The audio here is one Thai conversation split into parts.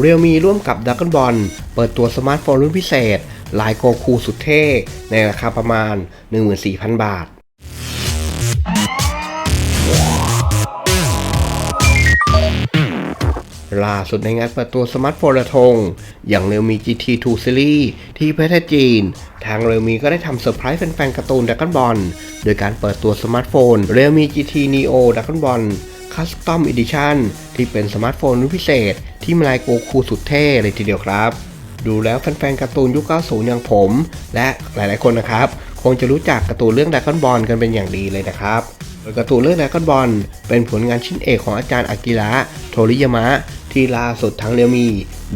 เรียวมีร่วมกับดัก g บอลเปิดตัวสมาร์ทโฟนรุ่นพิเศษ ลายโกคูสุดเท่ ในราคาประมาณ 14,000 บาทล่าสุดในงานเปิดตัวสมาร์ทโฟนระทง อย่างเร l มี GT2 Series ที่ประเทศจีน ทางเร l มีก็ได้ทำเซอร์ไพรส์แฟนๆการ์ตูนดัก b บอลโดยการเปิดตัวสมาร์ทโฟนเร l มี GT Neo ดัก b บอล Custom Edition ที่เป็นสมาร์ทโฟนรุ่นพิเศษ ที่มีลายโกคูสุดเท่เลยทีเดียวครับ ดูแล้วแฟนๆการ์ตูนยุค 90 อย่างผม และหลายๆคนนะครับ คงจะรู้จักการ์ตูนเรื่องดัก b บอลกันเป็นอย่างดีเลยนะครับโดยการ์ตูนเรื่องดัก b บอลเป็นผลงานชิ้นเอกของอาจารย์อากิระโทริยามะ ที่ล่าสุดทางเรียวมี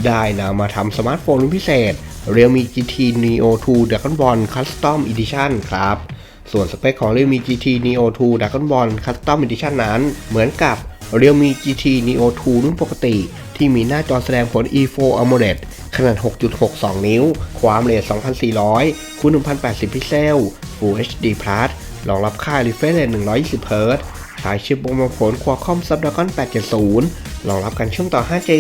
ได้นำมาทำสมาร์ทโฟนรุ่นพิเศษ Realme GT Neo 2 Dragon Ball Custom Edition ครับส่วนสเปคของ Realme GT Neo 2 Dragon Ball Custom Edition นั้น เหมือนกับ Realme GT Neo 2 รุ่นปกติ ที่มีหน้าจอแสดงผล E4 AMOLED ขนาด 6.62 นิ้ว ความละเอียด 2400 คูณ 1080 พิกเซล Full HD Plus รองรับค่า refresh rate 120 Hz ใช้ชิปบนผล Qualcomm Snapdragon 870 รองรับการเชื่อมต่อ 5G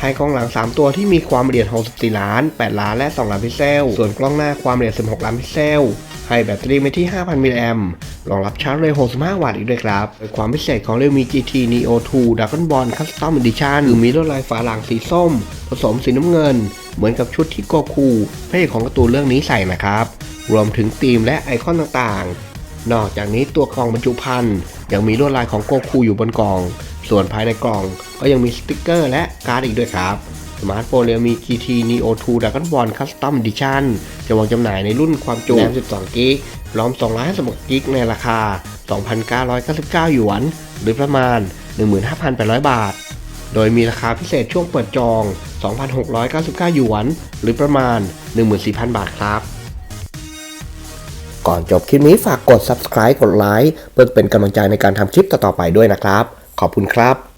ให้กล้องหลัง 3 ตัวที่มีความละเอียด 64 ล้าน 8 ล้าน และ 2 ล้านพิกเซล ส่วนกล้องหน้าความละเอียด 16 ล้านพิกเซล ให้แบตเตอรี่ไปที่ 5,000 มิลลิแอมป์รองรับชาร์จเร็ว 65 วัตต์อีกด้วยครับความพิเศษของ Realme GT Neo 2 Dragon Ball Custom Edition คือมีลวดลายฝาหลังสีส้ม ผสมสีน้ำเงิน เหมือนกับชุดที่โกคูพระเอกของการ์ตูนเรื่องนี้ใส่นะครับ รวมถึงธีมและไอคอนต่างๆ นอกจากนี้ตัวกล่องบรรจุภัณฑ์ยังมีลวดลายของโกคูอยู่บนกล่อง ส่วนภายในกล่องก็ยังมีสติกเกอร์และการ์ดอีกด้วยครับ มาร์ทโฟนเรียมี GT Neo 2 Dragon Ball Custom Edition จะวางจำหน่ายในรุ่นความจุ RAM 12กิกรอม 256 กิกในราคา 2,999 หยวน หรือประมาณ 15,800 บาท โดยมีราคาพิเศษช่วงเปิดจอง 2,699 หยวน หรือประมาณ 14,000 บาทครับก่อนจบคลิปนี้ฝากกด subscribe กดไลค์เพื่อเป็นกำลังใจในการทำคลิปต่อๆไปด้วยนะครับ ขอบคุณครับ